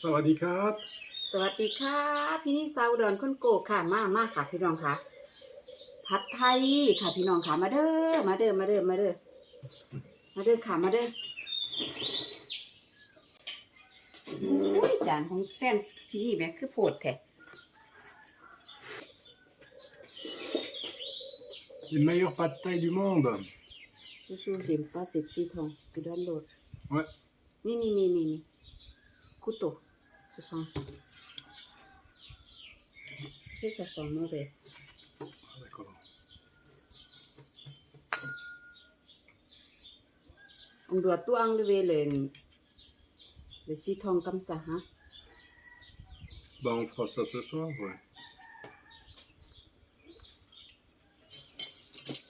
สวัสดีครับ สวัสดีค่ะพี่นี่ซาวดอนคนโกกค่ะมามาค่ะ พี่น้องค่ะผัดไทยค่ะพี่น้องค่ะมาเด้อมาเด้อมาเด้อมาเด้อมาเด้อค่ะมาเด้อโอ้ยจานของแฟนพี่นี่แม่คือโพดแท้ Les meilleurs pas de taille du monde. ชูชูเสียมปลาเสร็จสีทองกูด้านโลด Ouais. นี่นี่นี่นี่นี่คุโตสุ พังสังเพื่อสองโมเบ Ah, D'accord. On doit tout enlever le, le citron comme ça, hein? Bah, on fera ça ce soir, ouais.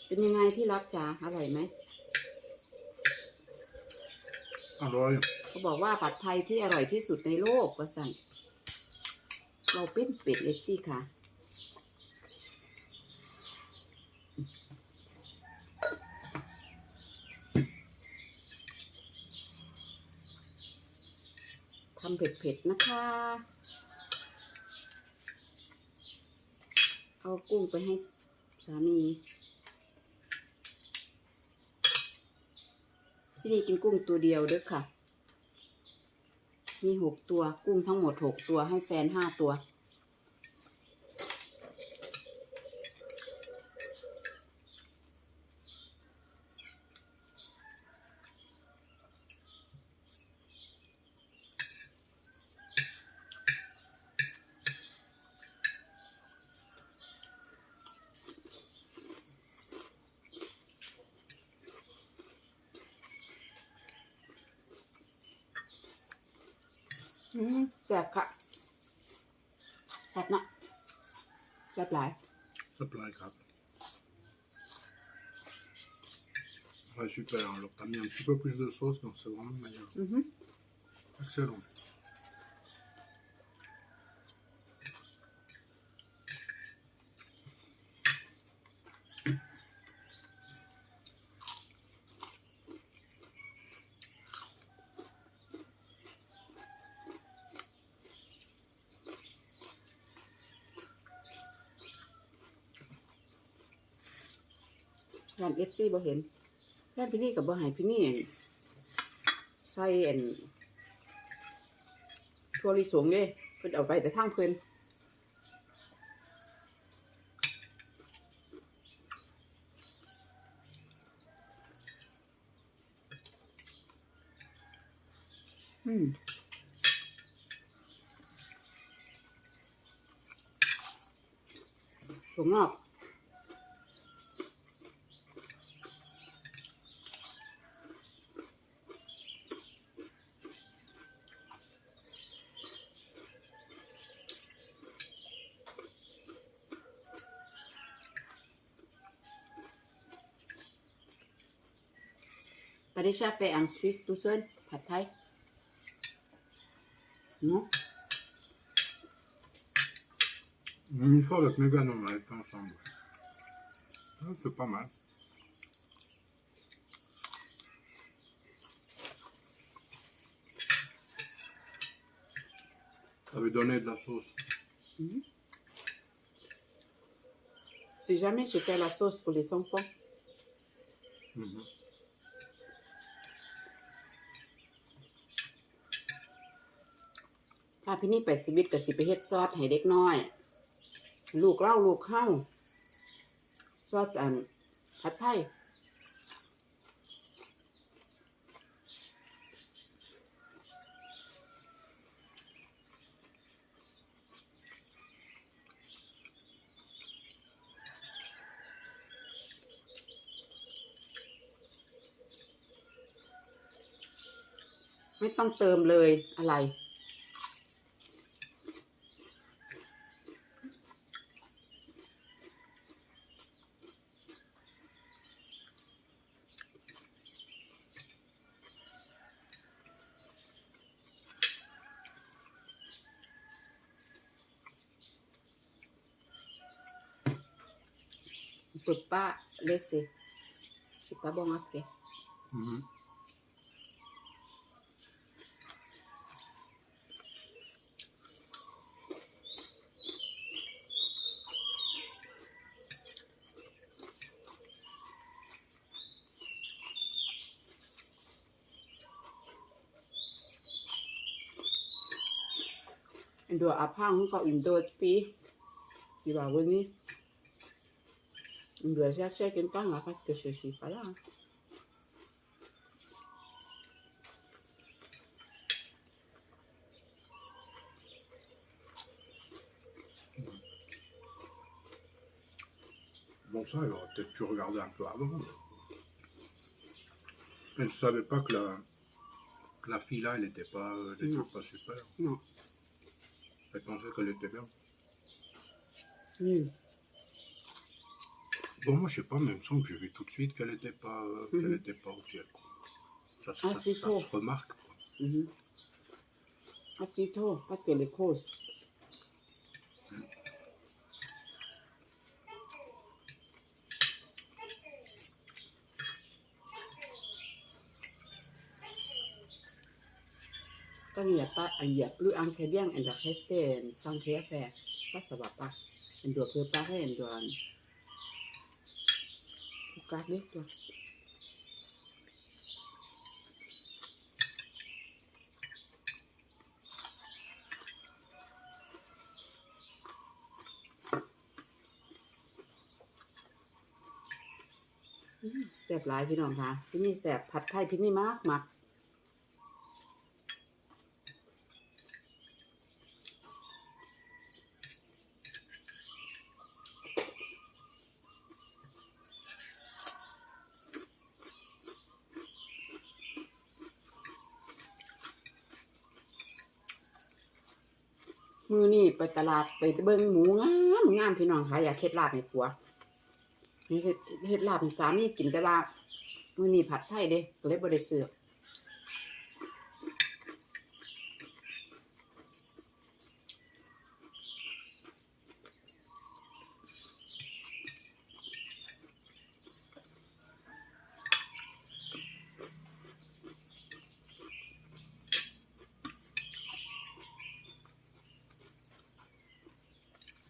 เป็นยังไงที่รักจ๋าอร่อยไหม Alors, เข บอกว่าผัดไทยที่อร่อยที่สุดในโลกว่าสั่นเราเป็นเป็ดเล็กซี่ค่ะ ทำเผ็ดๆนะคะ เอากุ้งไปให้สามีที่นี่กินกุ้งตัวเดียวเด้อค่ะ มีหกตัวกุ้งทั้งหมดหกตัวให้แฟนห้าตัว อืมแซ่บค่ะแซ่บเนาะแซ่บหลาย ça plaît, grave. Ouais, super. Alors, t'as mis un petit peu plus de sauce, donc c'est vraiment meilleur. อือฮึ Excellent. ร้านเอฟซีบ่เห็นร้านพี่นี่กับบ่หายพี่นี่อั่นใส่เอ็นถั่วลิสงเด้เพิ่นเอาไปแต่ทางเพิ่นอืมถั่วงอก Déjà fait en Suisse tout seul, pad thai Non? Une fois avec Megan, on avait fait ensemble. C'est pas mal. Ça avait donné de la sauce. Si jamais je fais la sauce pour les enfants, Mhm. ถ้าพี่นี่ไปชีวิตก็สิไปเฮ็ดซอสให้เด็กน้อย ลูกเล่าลูกเข้าซอสอันผัดไทยไม่ต้องเติมเลยอะไร peux pas laisser. C'est pas bon après. Mm -hmm. doit apprendre encore une d'autres pays qui va venir. On doit chercher quelqu'un là parce que je suis pas là. hein. Bon, ça, elle aurait peut-être pu regarder un peu avant. Elle ne savait pas que la, que la fille là, elle n'était pas, elle était Non. pas super. Non. Elle pensait qu'elle était bien. Nul. Bon, moi, je sais pas, mais il me semble que j'ai vu tout de suite qu'elle n'était pas, euh, qu'elle Mhm. était pas ok. quoi. Ça, Ah, ça- ça tôt. se remarque. quoi. Mhm. Aussitôt, parce qu'elle est grosse. Quand il n'y a pas, il n'y a plus elle doit rester sans rien faire. Ça, ça va pas. Elle doit préparer, elle doit. Regarder, toi. แสบหลายพี่น้องค่ะ พี่นี่แสบผัดไทยพี่นี่มากมาก มือนี่ไปตลาดไปเบิ้งหมูงามงามพี่น้องค่ะอยากเฮ็ดลาบให้ผัวเฮ็ดเฮ็ดลาบให้สามีกินแต่ว่ามือนี่ผัดไทยเด้ก็เลยบ่ได้ซื้อ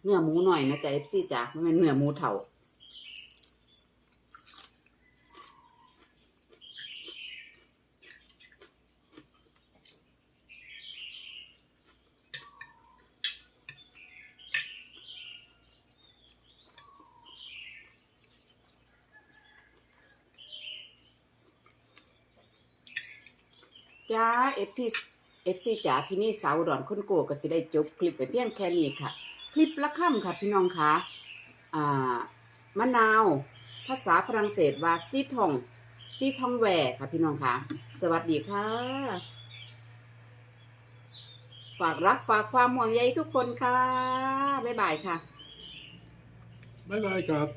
เนื้อหมูหน่อยนะจ๊ะเอฟซีจ้ะมันเป็นเนื้อหมูเถาจ้าเอฟทีเอฟซีจ๋าพี่นี่สาวดอนคนโกก็สิได้จบคลิปไปเพียงแค่นี้ค่ะ คลิปละค่ำค่ะพี่น้องคะมะนาว ภาษาฝรั่งเศสว่าซีทองซีทองแหวค่ะพี่น้องคะสวัสดีค่ะ ฝากรักฝากความห่วงใยทุกคนค่ะ บ๊ายบายค่ะ บ๊ายบายครับ